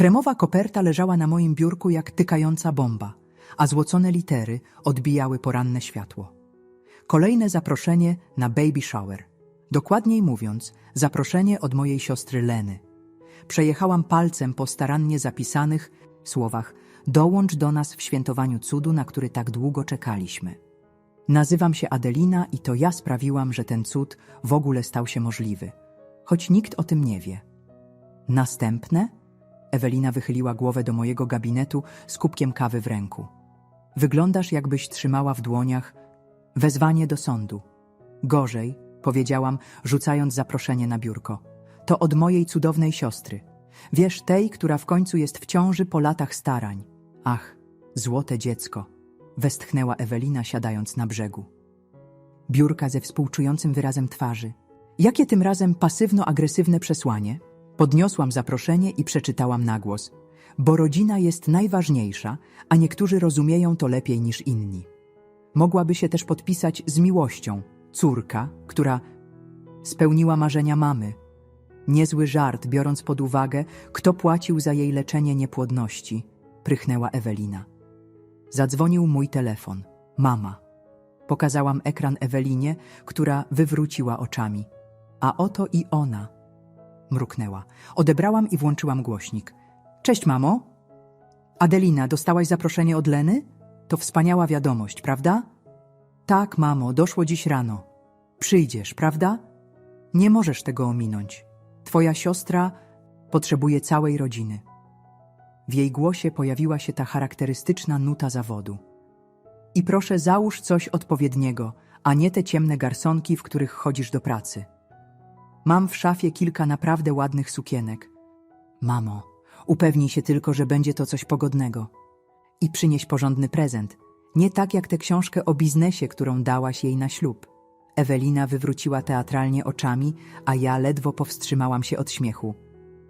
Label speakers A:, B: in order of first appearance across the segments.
A: Kremowa koperta leżała na moim biurku jak tykająca bomba, a złocone litery odbijały poranne światło. Kolejne zaproszenie na baby shower. Dokładniej mówiąc, zaproszenie od mojej siostry Leny. Przejechałam palcem po starannie zapisanych słowach Dołącz do nas w świętowaniu cudu, na który tak długo czekaliśmy. Nazywam się Adelina i to ja sprawiłam, że ten cud w ogóle stał się możliwy, choć nikt o tym nie wie. Następne? Ewelina wychyliła głowę do mojego gabinetu z kubkiem kawy w ręku. Wyglądasz, jakbyś trzymała w dłoniach wezwanie do sądu. Gorzej, powiedziałam, rzucając zaproszenie na biurko. To od mojej cudownej siostry. Wiesz, tej, która w końcu jest w ciąży po latach starań. Ach, złote dziecko, westchnęła Ewelina, siadając na brzegu. Biurka ze współczującym wyrazem twarzy. Jakie tym razem pasywno-agresywne przesłanie? Podniosłam zaproszenie i przeczytałam na głos. Bo rodzina jest najważniejsza, a niektórzy rozumieją to lepiej niż inni. Mogłaby się też podpisać z miłością, córka, która spełniła marzenia mamy. Niezły żart, biorąc pod uwagę, kto płacił za jej leczenie niepłodności, prychnęła Ewelina. Zadzwonił mój telefon. Mama. Pokazałam ekran Ewelinie, która wywróciła oczami. A oto i ona. Mruknęła. Odebrałam i włączyłam głośnik. Cześć, mamo. Adelina, dostałaś zaproszenie od Leny? To wspaniała wiadomość, prawda? Tak, mamo, doszło dziś rano. Przyjdziesz, prawda? Nie możesz tego ominąć. Twoja siostra potrzebuje całej rodziny. W jej głosie pojawiła się ta charakterystyczna nuta zawodu. I proszę, załóż coś odpowiedniego, a nie te ciemne garsonki, w których chodzisz do pracy. Mam w szafie kilka naprawdę ładnych sukienek. Mamo, upewnij się tylko, że będzie to coś pogodnego. I przynieś porządny prezent. Nie tak jak tę książkę o biznesie, którą dałaś jej na ślub. Ewelina wywróciła teatralnie oczami, a ja ledwo powstrzymałam się od śmiechu.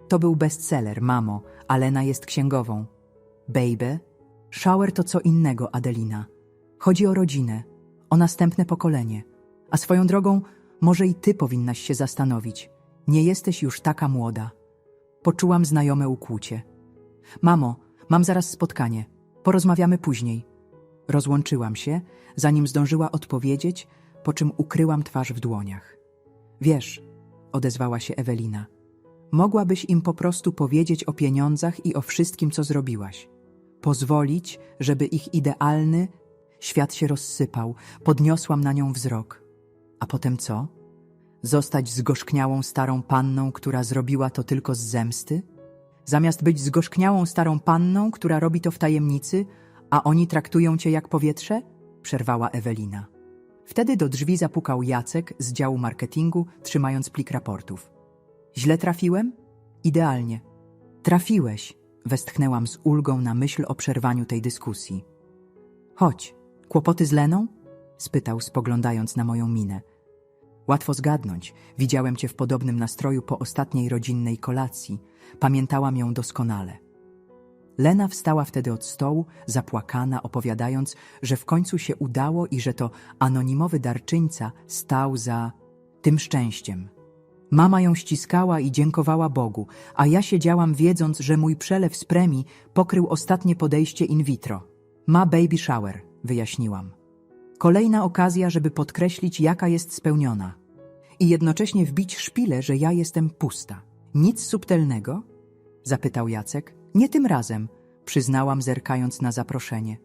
A: To był bestseller, mamo, a Lena jest księgową. Baby, shower to co innego, Adelina. Chodzi o rodzinę, o następne pokolenie. A swoją drogą, może i ty powinnaś się zastanowić. Nie jesteś już taka młoda. Poczułam znajome ukłucie. Mamo, mam zaraz spotkanie. Porozmawiamy później. Rozłączyłam się, zanim zdążyła odpowiedzieć, po czym ukryłam twarz w dłoniach. Wiesz, odezwała się Ewelina, mogłabyś im po prostu powiedzieć o pieniądzach i o wszystkim, co zrobiłaś. Pozwolić, żeby ich idealny świat się rozsypał, podniosłam na nią wzrok. A potem co? Zostać zgorzkniałą starą panną, która zrobiła to tylko z zemsty? Zamiast być zgorzkniałą starą panną, która robi to w tajemnicy, a oni traktują cię jak powietrze? Przerwała Ewelina. Wtedy do drzwi zapukał Jacek z działu marketingu, trzymając plik raportów. Źle trafiłem? Idealnie. Trafiłeś, westchnęłam z ulgą na myśl o przerwaniu tej dyskusji. Chodź, kłopoty z Leną? spytał, spoglądając na moją minę. Łatwo zgadnąć, widziałem cię w podobnym nastroju po ostatniej rodzinnej kolacji. Pamiętałam ją doskonale. Lena wstała wtedy od stołu, zapłakana, opowiadając, że w końcu się udało i że to anonimowy darczyńca stał za tym szczęściem. Mama ją ściskała i dziękowała Bogu, a ja siedziałam wiedząc, że mój przelew z premii pokrył ostatnie podejście in vitro. Ma baby shower, wyjaśniłam. Kolejna okazja, żeby podkreślić, jaka jest spełniona. I jednocześnie wbić szpilę, że ja jestem pusta. Nic subtelnego? Zapytał Jacek. Nie tym razem, przyznałam, zerkając na zaproszenie.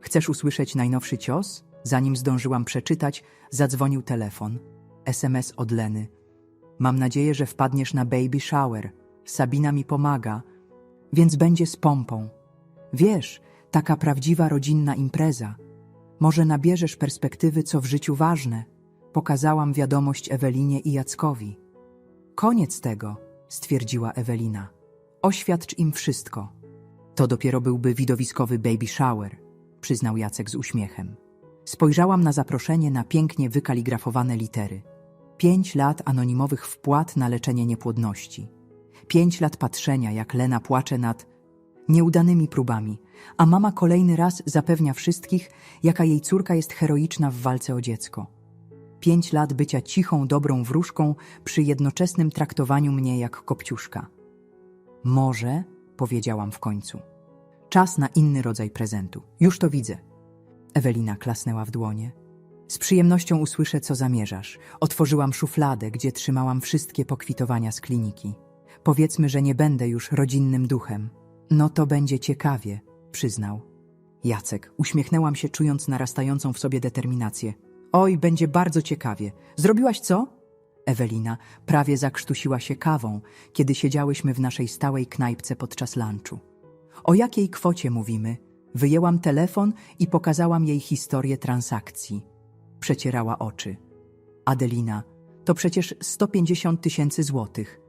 A: Chcesz usłyszeć najnowszy cios? Zanim zdążyłam przeczytać, zadzwonił telefon. SMS od Leny. Mam nadzieję, że wpadniesz na baby shower. Sabina mi pomaga, więc będzie z pompą. Wiesz, taka prawdziwa rodzinna impreza. Może nabierzesz perspektywy, co w życiu ważne. Pokazałam wiadomość Ewelinie i Jackowi. Koniec tego, stwierdziła Ewelina. Oświadcz im wszystko. To dopiero byłby widowiskowy baby shower, przyznał Jacek z uśmiechem. Spojrzałam na zaproszenie na pięknie wykaligrafowane litery. Pięć lat anonimowych wpłat na leczenie niepłodności. Pięć lat patrzenia, jak Lena płacze nad nieudanymi próbami, a mama kolejny raz zapewnia wszystkich, jaka jej córka jest heroiczna w walce o dziecko. Pięć lat bycia cichą, dobrą wróżką przy jednoczesnym traktowaniu mnie jak kopciuszka. Może, powiedziałam w końcu. Czas na inny rodzaj prezentu. Już to widzę. Ewelina klasnęła w dłonie. Z przyjemnością usłyszę, co zamierzasz. Otworzyłam szufladę, gdzie trzymałam wszystkie pokwitowania z kliniki. Powiedzmy, że nie będę już rodzinnym duchem. No to będzie ciekawie, przyznał. Jacek, uśmiechnęłam się, czując narastającą w sobie determinację. Oj, będzie bardzo ciekawie. Zrobiłaś co? Ewelina prawie zakrztusiła się kawą, kiedy siedziałyśmy w naszej stałej knajpce podczas lunchu. O jakiej kwocie mówimy? Wyjęłam telefon i pokazałam jej historię transakcji. Przecierała oczy. Adelina, to przecież 150 tysięcy złotych.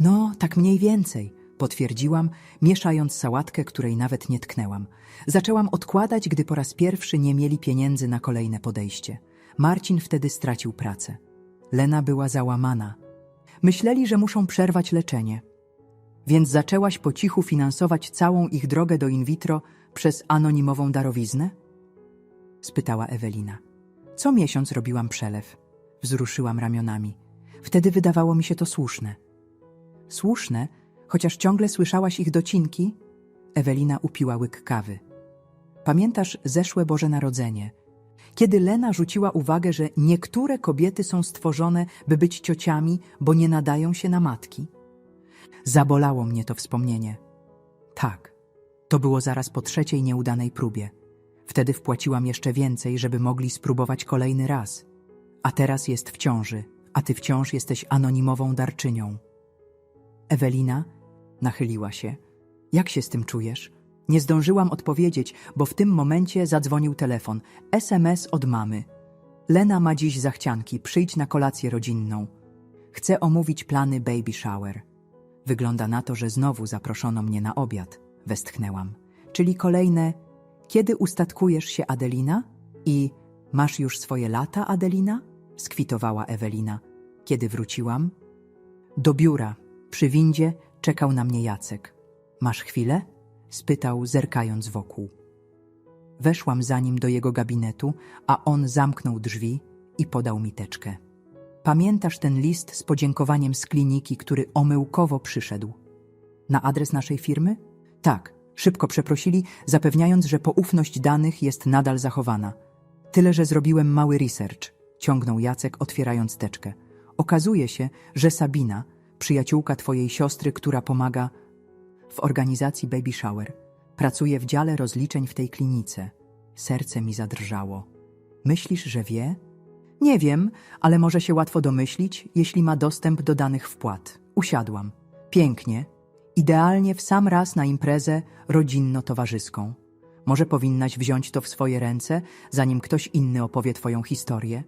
A: No, tak mniej więcej, potwierdziłam, mieszając sałatkę, której nawet nie tknęłam. Zaczęłam odkładać, gdy po raz pierwszy nie mieli pieniędzy na kolejne podejście. Marcin wtedy stracił pracę. Lena była załamana. Myśleli, że muszą przerwać leczenie. Więc zaczęłaś po cichu finansować całą ich drogę do in vitro przez anonimową darowiznę? spytała Ewelina. Co miesiąc robiłam przelew. Wzruszyłam ramionami. Wtedy wydawało mi się to słuszne. Słuszne, chociaż ciągle słyszałaś ich docinki? Ewelina upiła łyk kawy. Pamiętasz zeszłe Boże Narodzenie, kiedy Lena rzuciła uwagę, że niektóre kobiety są stworzone, by być ciociami, bo nie nadają się na matki? Zabolało mnie to wspomnienie. Tak, to było zaraz po trzeciej nieudanej próbie. Wtedy wpłaciłam jeszcze więcej, żeby mogli spróbować kolejny raz. A teraz jest w ciąży, a ty wciąż jesteś anonimową darczynią. Ewelina nachyliła się. Jak się z tym czujesz? Nie zdążyłam odpowiedzieć, bo w tym momencie zadzwonił telefon. SMS od mamy. Lena ma dziś zachcianki, przyjdź na kolację rodzinną. Chcę omówić plany baby shower. Wygląda na to, że znowu zaproszono mnie na obiad, westchnęłam. Czyli kolejne, kiedy ustatkujesz się Adelina? I masz już swoje lata, Adelina? skwitowała Ewelina. Kiedy wróciłam? Do biura, przy windzie, czekał na mnie Jacek. Masz chwilę? spytał, zerkając wokół. Weszłam za nim do jego gabinetu, a on zamknął drzwi i podał mi teczkę. Pamiętasz ten list z podziękowaniem z kliniki, który omyłkowo przyszedł? Na adres naszej firmy? Tak, szybko przeprosili, zapewniając, że poufność danych jest nadal zachowana. Tyle, że zrobiłem mały research, ciągnął Jacek, otwierając teczkę. Okazuje się, że Sabina, przyjaciółka twojej siostry, która pomaga w organizacji Baby Shower, pracuje w dziale rozliczeń w tej klinice. Serce mi zadrżało. Myślisz, że wie? Nie wiem, ale może się łatwo domyślić, jeśli ma dostęp do danych wpłat. Usiadłam. Pięknie. Idealnie w sam raz na imprezę rodzinno-towarzyską. Może powinnaś wziąć to w swoje ręce, zanim ktoś inny opowie twoją historię?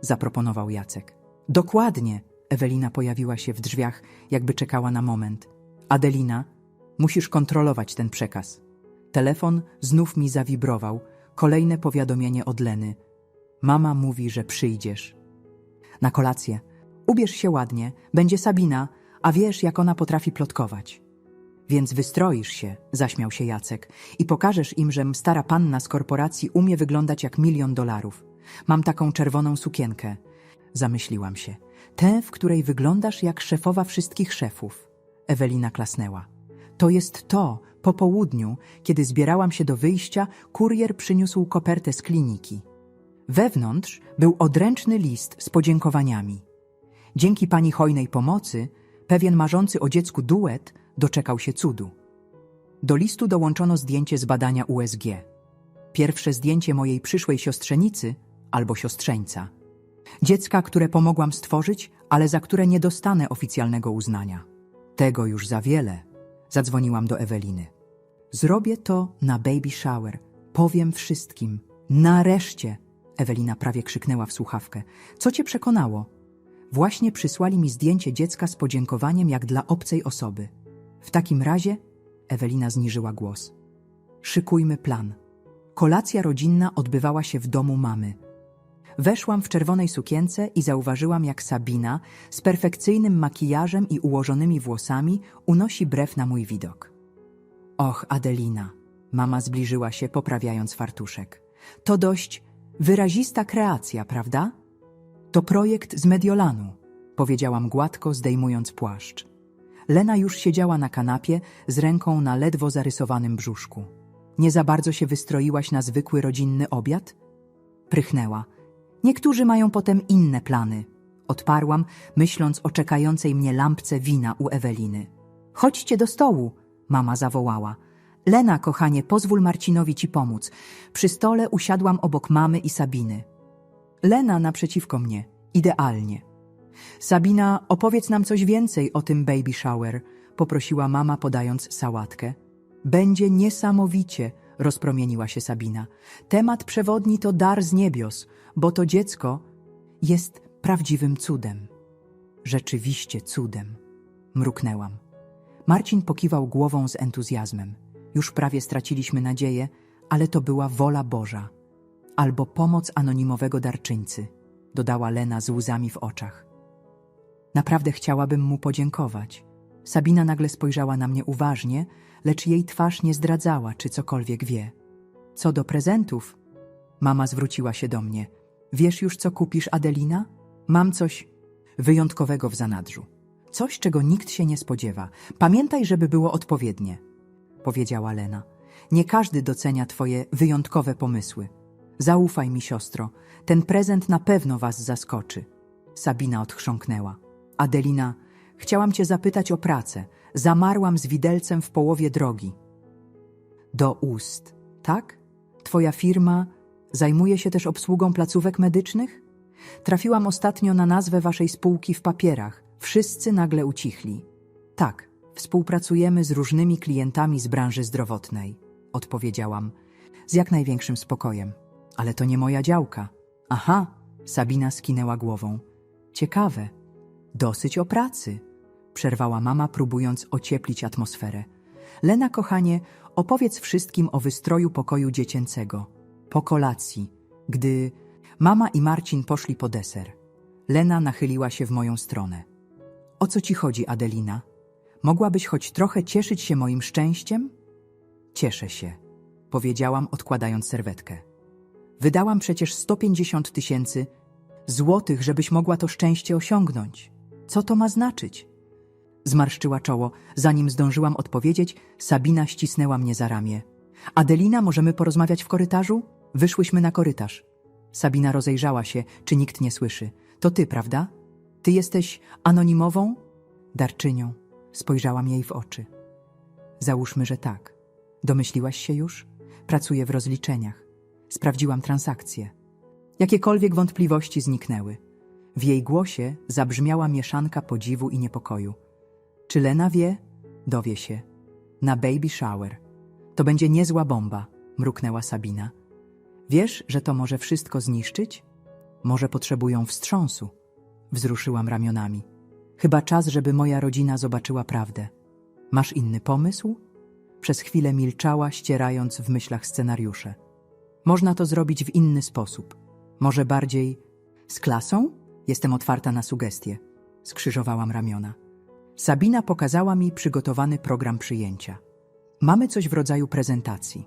A: Zaproponował Jacek. Dokładnie. Ewelina pojawiła się w drzwiach, jakby czekała na moment. Adelina, musisz kontrolować ten przekaz. Telefon znów mi zawibrował. Kolejne powiadomienie od Leny. Mama mówi, że przyjdziesz. Na kolację. Ubierz się ładnie, będzie Sabina, a wiesz, jak ona potrafi plotkować. Więc wystroisz się, zaśmiał się Jacek, i pokażesz im, że stara panna z korporacji umie wyglądać jak milion dolarów. Mam taką czerwoną sukienkę. Zamyśliłam się. Tę, w której wyglądasz jak szefowa wszystkich szefów. Ewelina klasnęła. To jest to, po południu, kiedy zbierałam się do wyjścia, kurier przyniósł kopertę z kliniki. Wewnątrz był odręczny list z podziękowaniami. Dzięki pani hojnej pomocy, pewien marzący o dziecku duet doczekał się cudu. Do listu dołączono zdjęcie z badania USG. Pierwsze zdjęcie mojej przyszłej siostrzenicy albo siostrzeńca. Dziecka, które pomogłam stworzyć, ale za które nie dostanę oficjalnego uznania. Tego już za wiele. Zadzwoniłam do Eweliny. Zrobię to na baby shower. Powiem wszystkim. Nareszcie! Ewelina prawie krzyknęła w słuchawkę. Co cię przekonało? Właśnie przysłali mi zdjęcie dziecka z podziękowaniem jak dla obcej osoby. W takim razie Ewelina zniżyła głos. Szykujmy plan. Kolacja rodzinna odbywała się w domu mamy. Weszłam w czerwonej sukience i zauważyłam, jak Sabina z perfekcyjnym makijażem i ułożonymi włosami unosi brew na mój widok. Och, Adelina, mama zbliżyła się, poprawiając fartuszek. To dość wyrazista kreacja, prawda? To projekt z Mediolanu, powiedziałam gładko, zdejmując płaszcz. Lena już siedziała na kanapie z ręką na ledwo zarysowanym brzuszku. Nie za bardzo się wystroiłaś na zwykły rodzinny obiad? Prychnęła. Niektórzy mają potem inne plany. Odparłam, myśląc o czekającej mnie lampce wina u Eweliny. Chodźcie do stołu, mama zawołała. Lena, kochanie, pozwól Marcinowi ci pomóc. Przy stole usiadłam obok mamy i Sabiny. Lena naprzeciwko mnie. Idealnie. Sabina, opowiedz nam coś więcej o tym baby shower, poprosiła mama podając sałatkę. Będzie niesamowicie, rozpromieniła się Sabina. Temat przewodni to dar z niebios, bo to dziecko jest prawdziwym cudem. Rzeczywiście cudem, mruknęłam. Marcin pokiwał głową z entuzjazmem. Już prawie straciliśmy nadzieję, ale to była wola Boża. Albo pomoc anonimowego darczyńcy, dodała Lena z łzami w oczach. Naprawdę chciałabym mu podziękować. Sabina nagle spojrzała na mnie uważnie, lecz jej twarz nie zdradzała, czy cokolwiek wie. Co do prezentów, mama zwróciła się do mnie. Wiesz już, co kupisz, Adelina? Mam coś wyjątkowego w zanadrzu. Coś, czego nikt się nie spodziewa. Pamiętaj, żeby było odpowiednie, powiedziała Lena. Nie każdy docenia twoje wyjątkowe pomysły. Zaufaj mi, siostro, ten prezent na pewno was zaskoczy. Sabina odchrząknęła. Adelina, chciałam cię zapytać o pracę. Zamarłam z widelcem w połowie drogi. Do ust, tak? Twoja firma zajmuje się też obsługą placówek medycznych? Trafiłam ostatnio na nazwę waszej spółki w papierach. Wszyscy nagle ucichli. Tak, współpracujemy z różnymi klientami z branży zdrowotnej, odpowiedziałam, z jak największym spokojem. Ale to nie moja działka. Aha, Sabina skinęła głową. Ciekawe. Dosyć o pracy, przerwała mama, próbując ocieplić atmosferę. Lena, kochanie, opowiedz wszystkim o wystroju pokoju dziecięcego. Po kolacji, gdy mama i Marcin poszli po deser. Lena nachyliła się w moją stronę. O co ci chodzi, Adelina? Mogłabyś choć trochę cieszyć się moim szczęściem? Cieszę się, powiedziałam, odkładając serwetkę. Wydałam przecież 150 tysięcy złotych, żebyś mogła to szczęście osiągnąć. Co to ma znaczyć? Zmarszczyła czoło. Zanim zdążyłam odpowiedzieć, Sabina ścisnęła mnie za ramię. Adelina, możemy porozmawiać w korytarzu? Wyszłyśmy na korytarz. Sabina rozejrzała się, czy nikt nie słyszy. To ty, prawda? Ty jesteś anonimową? Darczynią. Spojrzałam jej w oczy. Załóżmy, że tak. Domyśliłaś się już? Pracuję w rozliczeniach. Sprawdziłam transakcje. Jakiekolwiek wątpliwości zniknęły. W jej głosie zabrzmiała mieszanka podziwu i niepokoju. Czy Lena wie? Dowie się. Na baby shower. To będzie niezła bomba, mruknęła Sabina. Wiesz, że to może wszystko zniszczyć? Może potrzebują wstrząsu. Wzruszyłam ramionami. Chyba czas, żeby moja rodzina zobaczyła prawdę. Masz inny pomysł? Przez chwilę milczała, ścierając w myślach scenariusze. Można to zrobić w inny sposób. Może bardziej z klasą? Jestem otwarta na sugestie. Skrzyżowałam ramiona. Sabina pokazała mi przygotowany program przyjęcia. Mamy coś w rodzaju prezentacji.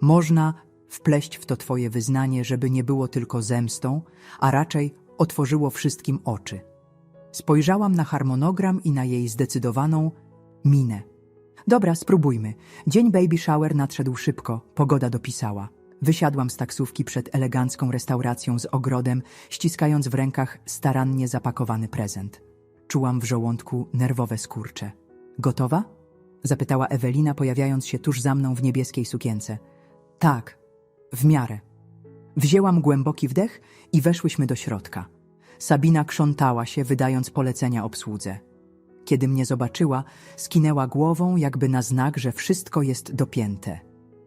A: Można wpleść w to twoje wyznanie, żeby nie było tylko zemstą, a raczej otworzyło wszystkim oczy. Spojrzałam na harmonogram i na jej zdecydowaną minę. Dobra, spróbujmy. Dzień baby shower nadszedł szybko, pogoda dopisała. Wysiadłam z taksówki przed elegancką restauracją z ogrodem, ściskając w rękach starannie zapakowany prezent. Czułam w żołądku nerwowe skurcze. Gotowa? Zapytała Ewelina, pojawiając się tuż za mną w niebieskiej sukience. Tak, w miarę. Wzięłam głęboki wdech i weszłyśmy do środka. Sabina krzątała się, wydając polecenia obsłudze. Kiedy mnie zobaczyła, skinęła głową, jakby na znak, że wszystko jest dopięte.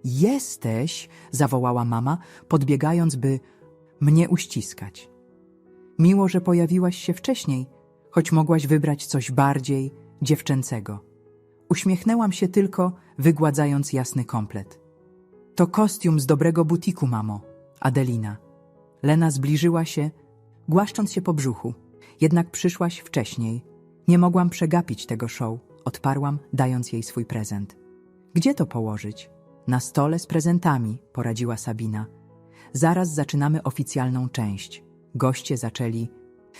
A: Jesteś, zawołała mama, podbiegając, by mnie uściskać. Miło, że pojawiłaś się wcześniej, choć mogłaś wybrać coś bardziej dziewczęcego. Uśmiechnęłam się tylko, wygładzając jasny komplet. To kostium z dobrego butiku, mamo, Adelina. Lena zbliżyła się, głaszcząc się po brzuchu. Jednak przyszłaś wcześniej. Nie mogłam przegapić tego show, odparłam, dając jej swój prezent. Gdzie to położyć? Na stole z prezentami, poradziła Sabina. Zaraz zaczynamy oficjalną część. Goście zaczęli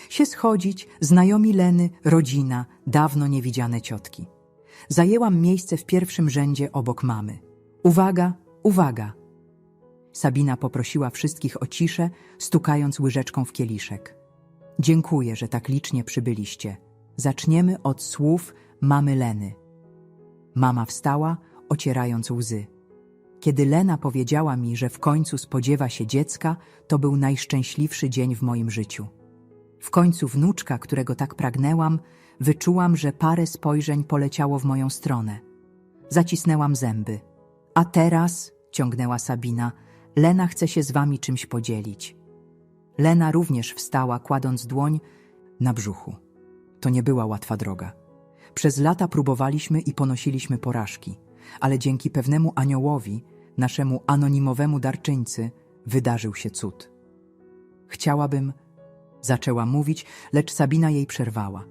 A: Się schodzić, znajomi Leny, rodzina, dawno niewidziane ciotki. Zajęłam miejsce w pierwszym rzędzie obok mamy. Uwaga, uwaga! Sabina poprosiła wszystkich o ciszę, stukając łyżeczką w kieliszek. Dziękuję, że tak licznie przybyliście. Zaczniemy od słów mamy Leny. Mama wstała, ocierając łzy. Kiedy Lena powiedziała mi, że w końcu spodziewa się dziecka, to był najszczęśliwszy dzień w moim życiu. W końcu wnuczka, którego tak pragnęłam, wyczułam, że parę spojrzeń poleciało w moją stronę. Zacisnęłam zęby. A teraz, ciągnęła Sabina, Lena chce się z wami czymś podzielić. Lena również wstała, kładąc dłoń na brzuchu. To nie była łatwa droga. Przez lata próbowaliśmy i ponosiliśmy porażki, ale dzięki pewnemu aniołowi, naszemu anonimowemu darczyńcy, wydarzył się cud. Chciałabym, zaczęła mówić, lecz Sabina jej przerwała.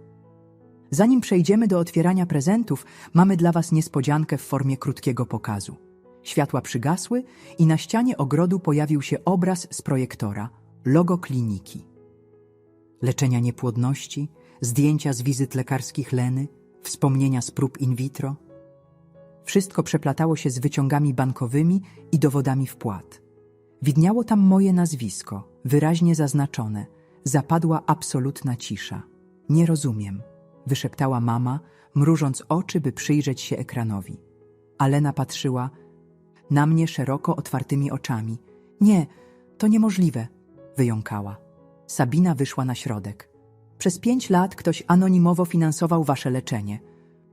A: Zanim przejdziemy do otwierania prezentów, mamy dla Was niespodziankę w formie krótkiego pokazu. Światła przygasły i na ścianie ogrodu pojawił się obraz z projektora, logo kliniki. Leczenia niepłodności, zdjęcia z wizyt lekarskich Leny, wspomnienia z prób in vitro. Wszystko przeplatało się z wyciągami bankowymi i dowodami wpłat. Widniało tam moje nazwisko, wyraźnie zaznaczone. Zapadła absolutna cisza. Nie rozumiem, wyszeptała mama, mrużąc oczy, by przyjrzeć się ekranowi. Alena patrzyła na mnie szeroko otwartymi oczami. Nie, to niemożliwe, wyjąkała. Sabina wyszła na środek. Przez pięć lat ktoś anonimowo finansował wasze leczenie.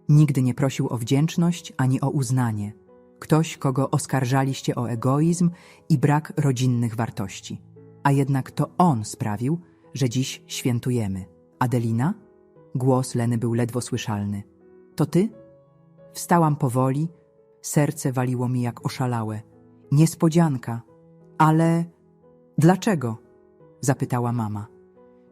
A: Nigdy nie prosił o wdzięczność ani o uznanie. Ktoś, kogo oskarżaliście o egoizm i brak rodzinnych wartości. A jednak to on sprawił, że dziś świętujemy. Adelina? Głos Leny był ledwo słyszalny. To ty? Wstałam powoli, serce waliło mi jak oszalałe. Niespodzianka. Ale dlaczego? zapytała mama.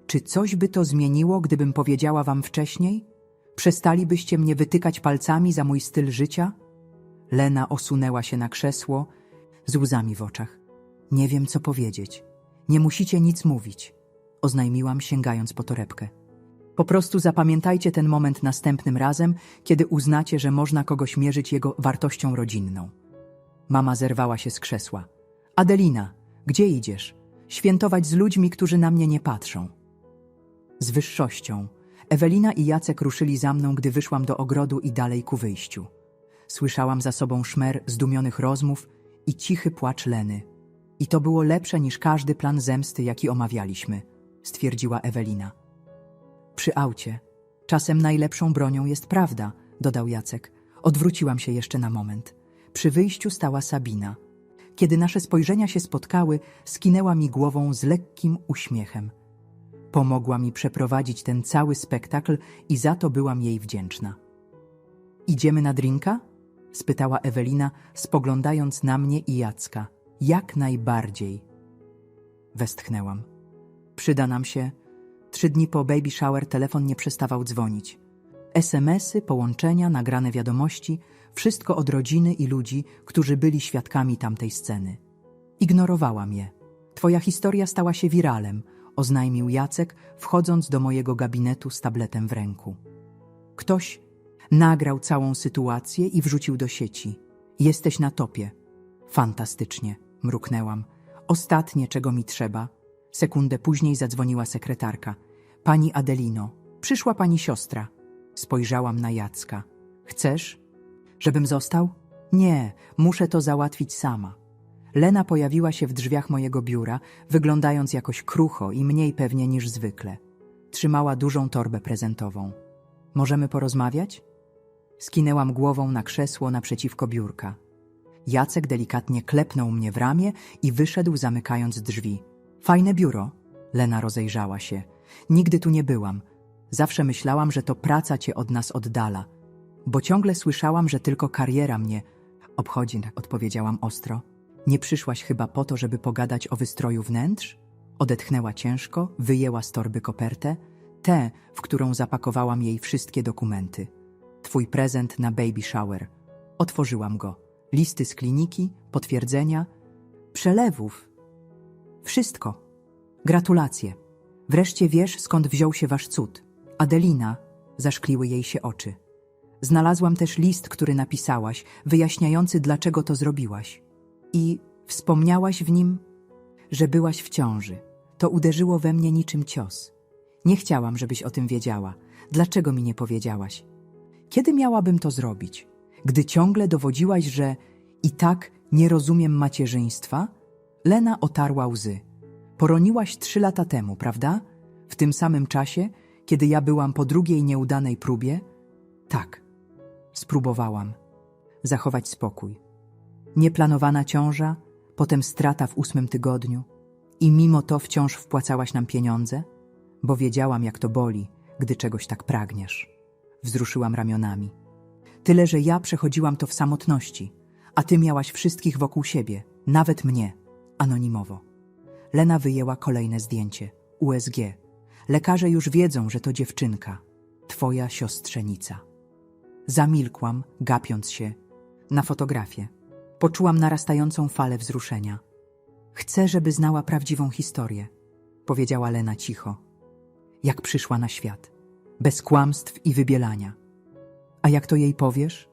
A: Czy coś by to zmieniło, gdybym powiedziała wam wcześniej? Przestalibyście mnie wytykać palcami za mój styl życia? Lena osunęła się na krzesło z łzami w oczach. Nie wiem, co powiedzieć. Nie musicie nic mówić, oznajmiłam, sięgając po torebkę. Po prostu zapamiętajcie ten moment następnym razem, kiedy uznacie, że można kogoś mierzyć jego wartością rodzinną. Mama zerwała się z krzesła. Adelina, gdzie idziesz? Świętować z ludźmi, którzy na mnie nie patrzą. Z wyższością. Ewelina i Jacek ruszyli za mną, gdy wyszłam do ogrodu i dalej ku wyjściu. Słyszałam za sobą szmer zdumionych rozmów i cichy płacz Leny. I to było lepsze niż każdy plan zemsty, jaki omawialiśmy, stwierdziła Ewelina. Przy aucie. Czasem najlepszą bronią jest prawda, dodał Jacek. Odwróciłam się jeszcze na moment. Przy wyjściu stała Sabina. Kiedy nasze spojrzenia się spotkały, skinęła mi głową z lekkim uśmiechem. Pomogła mi przeprowadzić ten cały spektakl i za to byłam jej wdzięczna. Idziemy na drinka? spytała Ewelina, spoglądając na mnie i Jacka. Jak najbardziej. Westchnęłam. Przyda nam się. Trzy dni po baby shower telefon nie przestawał dzwonić. SMSy, połączenia, nagrane wiadomości, wszystko od rodziny i ludzi, którzy byli świadkami tamtej sceny. Ignorowałam je. Twoja historia stała się wiralem, oznajmił Jacek, wchodząc do mojego gabinetu z tabletem w ręku. Ktoś nagrał całą sytuację i wrzucił do sieci. Jesteś na topie. Fantastycznie, mruknęłam. Ostatnie, czego mi trzeba. Sekundę później zadzwoniła sekretarka. Pani Adelino, przyszła pani siostra. Spojrzałam na Jacka. Chcesz, żebym został? Nie, muszę to załatwić sama. Lena pojawiła się w drzwiach mojego biura, wyglądając jakoś krucho i mniej pewnie niż zwykle. Trzymała dużą torbę prezentową. Możemy porozmawiać? Skinęłam głową na krzesło naprzeciwko biurka. Jacek delikatnie klepnął mnie w ramię i wyszedł, zamykając drzwi. Fajne biuro. Lena rozejrzała się. Nigdy tu nie byłam. Zawsze myślałam, że to praca cię od nas oddala. Bo ciągle słyszałam, że tylko kariera mnie obchodzi, odpowiedziałam ostro. Nie przyszłaś chyba po to, żeby pogadać o wystroju wnętrz? Odetchnęła ciężko, wyjęła z torby kopertę, tę, w którą zapakowałam jej wszystkie dokumenty. Twój prezent na baby shower. Otworzyłam go. Listy z kliniki, potwierdzenia, przelewów. Wszystko. Gratulacje. Wreszcie wiesz, skąd wziął się wasz cud. Adelina, zaszkliły jej się oczy. Znalazłam też list, który napisałaś, wyjaśniający, dlaczego to zrobiłaś. I wspomniałaś w nim, że byłaś w ciąży. To uderzyło we mnie niczym cios. Nie chciałam, żebyś o tym wiedziała. Dlaczego mi nie powiedziałaś? Kiedy miałabym to zrobić? Gdy ciągle dowodziłaś, że i tak nie rozumiem macierzyństwa? Lena otarła łzy. Poroniłaś trzy lata temu, prawda? W tym samym czasie, kiedy ja byłam po drugiej nieudanej próbie? Tak. Spróbowałam. Zachować spokój. Nieplanowana ciąża, potem strata w ósmym tygodniu. I mimo to wciąż wpłacałaś nam pieniądze? Bo wiedziałam, jak to boli, gdy czegoś tak pragniesz. Wzruszyłam ramionami. Tyle, że ja przechodziłam to w samotności, a ty miałaś wszystkich wokół siebie, nawet mnie, anonimowo. Lena wyjęła kolejne zdjęcie. USG. Lekarze już wiedzą, że to dziewczynka, twoja siostrzenica. Zamilkłam, gapiąc się na fotografię. Poczułam narastającą falę wzruszenia. Chcę, żeby znała prawdziwą historię, powiedziała Lena cicho. Jak przyszła na świat, bez kłamstw i wybielania. A jak to jej powiesz?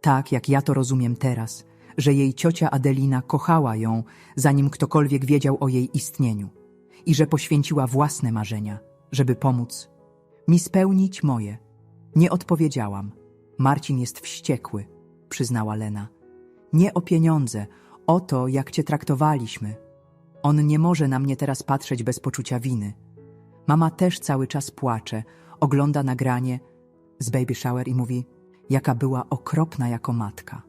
A: Tak, jak ja to rozumiem teraz, że jej ciocia Adelina kochała ją, zanim ktokolwiek wiedział o jej istnieniu i że poświęciła własne marzenia, żeby pomóc mi spełnić moje. Nie odpowiedziałam. Marcin jest wściekły, przyznała Lena. Nie o pieniądze, o to, jak cię traktowaliśmy. On nie może na mnie teraz patrzeć bez poczucia winy. Mama też cały czas płacze, ogląda nagranie z baby shower i mówi, jaka była okropna jako matka.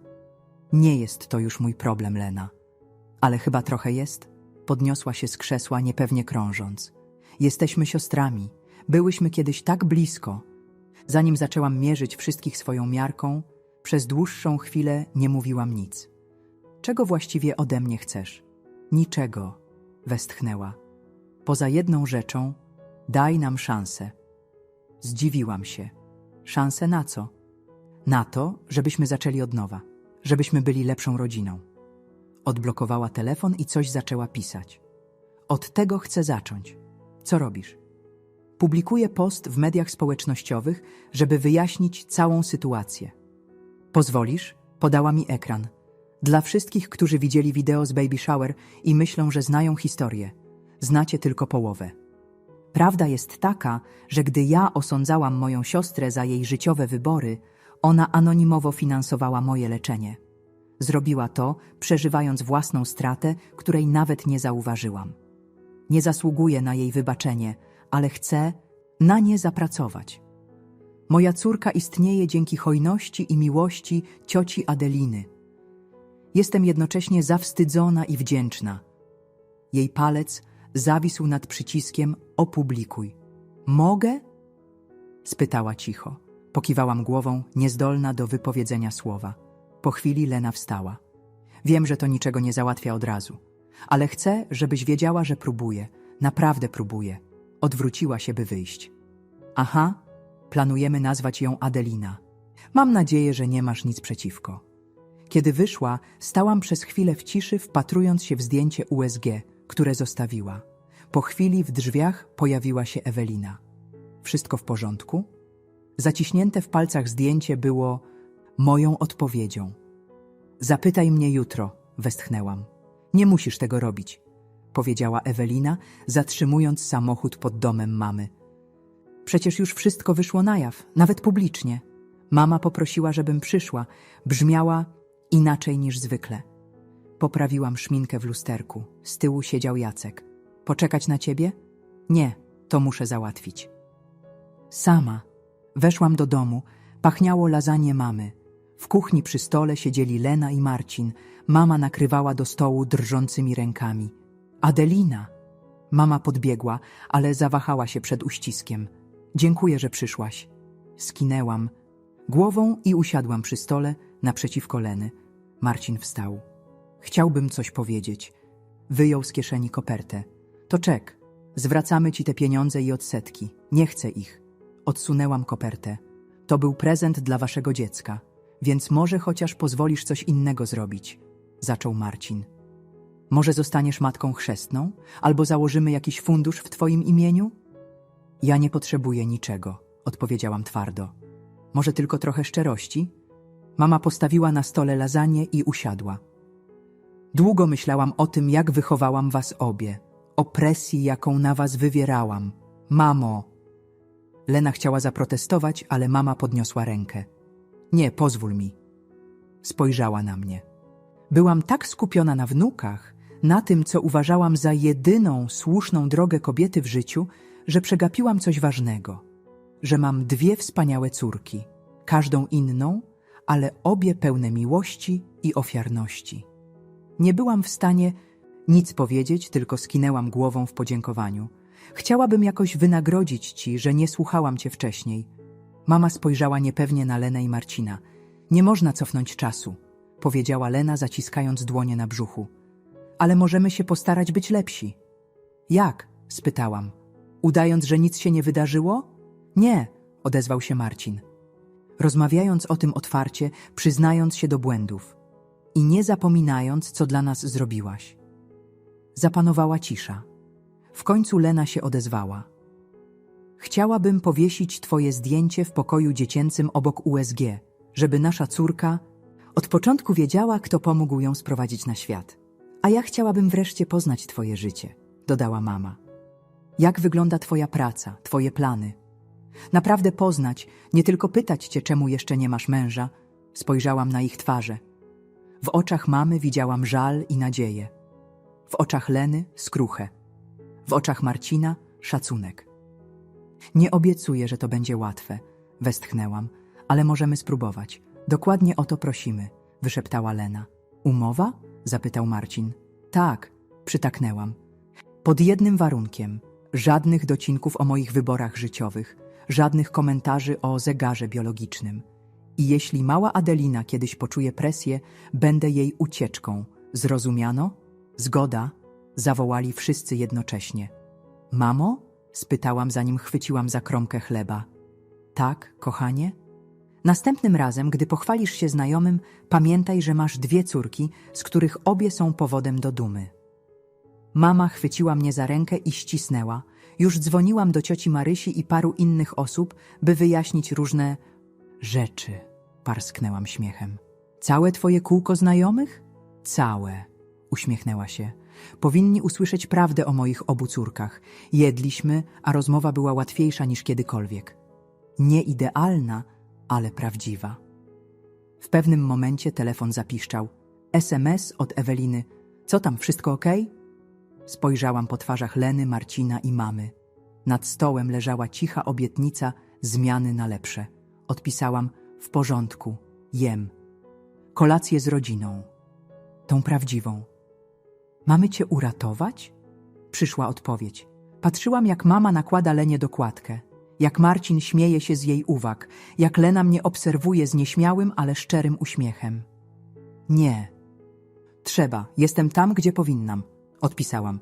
A: Nie jest to już mój problem, Lena. Ale chyba trochę jest? Podniosła się z krzesła, niepewnie krążąc. Jesteśmy siostrami. Byłyśmy kiedyś tak blisko. Zanim zaczęłam mierzyć wszystkich swoją miarką, przez dłuższą chwilę nie mówiłam nic. Czego właściwie ode mnie chcesz? Niczego, westchnęła. Poza jedną rzeczą, daj nam szansę. Zdziwiłam się. Szansę na co? Na to, żebyśmy zaczęli od nowa, żebyśmy byli lepszą rodziną. Odblokowała telefon i coś zaczęła pisać. Od tego chcę zacząć. Co robisz? Publikuję post w mediach społecznościowych, żeby wyjaśnić całą sytuację. Pozwolisz? Podała mi ekran. Dla wszystkich, którzy widzieli wideo z Baby Shower i myślą, że znają historię, znacie tylko połowę. Prawda jest taka, że gdy ja osądzałam moją siostrę za jej życiowe wybory, ona anonimowo finansowała moje leczenie. Zrobiła to, przeżywając własną stratę, której nawet nie zauważyłam. Nie zasługuję na jej wybaczenie, ale chcę na nie zapracować. Moja córka istnieje dzięki hojności i miłości cioci Adeliny. Jestem jednocześnie zawstydzona i wdzięczna. Jej palec zawisł nad przyciskiem Opublikuj. Mogę? spytała cicho. Pokiwałam głową, niezdolna do wypowiedzenia słowa. Po chwili Lena wstała. Wiem, że to niczego nie załatwia od razu, ale chcę, żebyś wiedziała, że próbuję. Naprawdę próbuję. Odwróciła się, by wyjść. Aha, planujemy nazwać ją Adelina. Mam nadzieję, że nie masz nic przeciwko. Kiedy wyszła, stałam przez chwilę w ciszy, wpatrując się w zdjęcie USG, które zostawiła. Po chwili w drzwiach pojawiła się Ewelina. Wszystko w porządku? Zaciśnięte w palcach zdjęcie było moją odpowiedzią. Zapytaj mnie jutro, westchnęłam. Nie musisz tego robić, powiedziała Ewelina, zatrzymując samochód pod domem mamy. Przecież już wszystko wyszło na jaw, nawet publicznie. Mama poprosiła, żebym przyszła. Brzmiała inaczej niż zwykle. Poprawiłam szminkę w lusterku. Z tyłu siedział Jacek. Poczekać na ciebie? Nie, to muszę załatwić. Sama. Weszłam do domu. Pachniało lasagne mamy. W kuchni przy stole siedzieli Lena i Marcin. Mama nakrywała do stołu drżącymi rękami. Adelina! Mama podbiegła, ale zawahała się przed uściskiem. Dziękuję, że przyszłaś. Skinęłam głową i usiadłam przy stole naprzeciwko Leny. Marcin wstał. Chciałbym coś powiedzieć. Wyjął z kieszeni kopertę. To czek. Zwracamy ci te pieniądze i odsetki. Nie chcę ich. Odsunęłam kopertę. To był prezent dla waszego dziecka, więc może chociaż pozwolisz coś innego zrobić. Zaczął Marcin. Może zostaniesz matką chrzestną? Albo założymy jakiś fundusz w twoim imieniu? Ja nie potrzebuję niczego, odpowiedziałam twardo. Może tylko trochę szczerości? Mama postawiła na stole lasagne i usiadła. Długo myślałam o tym, jak wychowałam was obie, o presji, jaką na was wywierałam. Mamo! Lena chciała zaprotestować, ale mama podniosła rękę. Nie, pozwól mi. Spojrzała na mnie. Byłam tak skupiona na wnukach, na tym, co uważałam za jedyną słuszną drogę kobiety w życiu, że przegapiłam coś ważnego. Że mam dwie wspaniałe córki, każdą inną, ale obie pełne miłości i ofiarności. Nie byłam w stanie nic powiedzieć, tylko skinęłam głową w podziękowaniu. Chciałabym jakoś wynagrodzić ci, że nie słuchałam cię wcześniej. Mama spojrzała niepewnie na Lenę i Marcina. Nie można cofnąć czasu, powiedziała Lena, zaciskając dłonie na brzuchu. Ale możemy się postarać być lepsi. Jak? spytałam. Udając, że nic się nie wydarzyło? Nie, odezwał się Marcin. Rozmawiając o tym otwarcie, przyznając się do błędów i nie zapominając, co dla nas zrobiłaś. Zapanowała cisza. W końcu Lena się odezwała. Chciałabym powiesić twoje zdjęcie w pokoju dziecięcym obok USG, żeby nasza córka od początku wiedziała, kto pomógł ją sprowadzić na świat. A ja chciałabym wreszcie poznać twoje życie, dodała mama. Jak wygląda twoja praca, twoje plany? Naprawdę poznać, nie tylko pytać cię, czemu jeszcze nie masz męża. Spojrzałam na ich twarze. W oczach mamy widziałam żal i nadzieję. W oczach Leny skruchę. W oczach Marcina szacunek. Nie obiecuję, że to będzie łatwe, westchnęłam, ale możemy spróbować. Dokładnie o to prosimy, wyszeptała Lena. Umowa? zapytał Marcin. Tak, przytaknęłam. Pod jednym warunkiem: żadnych docinków o moich wyborach życiowych, żadnych komentarzy o zegarze biologicznym. I jeśli mała Adelina kiedyś poczuje presję, będę jej ucieczką. Zrozumiano? Zgoda? Zawołali wszyscy jednocześnie. Mamo? spytałam, zanim chwyciłam za kromkę chleba. Tak, kochanie? Następnym razem, gdy pochwalisz się znajomym, pamiętaj, że masz dwie córki, z których obie są powodem do dumy. Mama chwyciła mnie za rękę i ścisnęła. Już dzwoniłam do cioci Marysi i paru innych osób, by wyjaśnić różne rzeczy. Parsknęłam śmiechem. Całe twoje kółko znajomych? Całe. Uśmiechnęła się. Powinni usłyszeć prawdę o moich obu córkach. Jedliśmy, a rozmowa była łatwiejsza niż kiedykolwiek. Nie idealna, ale prawdziwa. W pewnym momencie telefon zapiszczał. SMS od Eweliny. Co tam, wszystko ok? Spojrzałam po twarzach Leny, Marcina i mamy. Nad stołem leżała cicha obietnica zmiany na lepsze. Odpisałam w porządku, jem. Kolację z rodziną. Tą prawdziwą. Mamy cię uratować? Przyszła odpowiedź. Patrzyłam, jak mama nakłada Lenie dokładkę, jak Marcin śmieje się z jej uwag, jak Lena mnie obserwuje z nieśmiałym, ale szczerym uśmiechem. Nie. Trzeba, jestem tam, gdzie powinnam, odpisałam.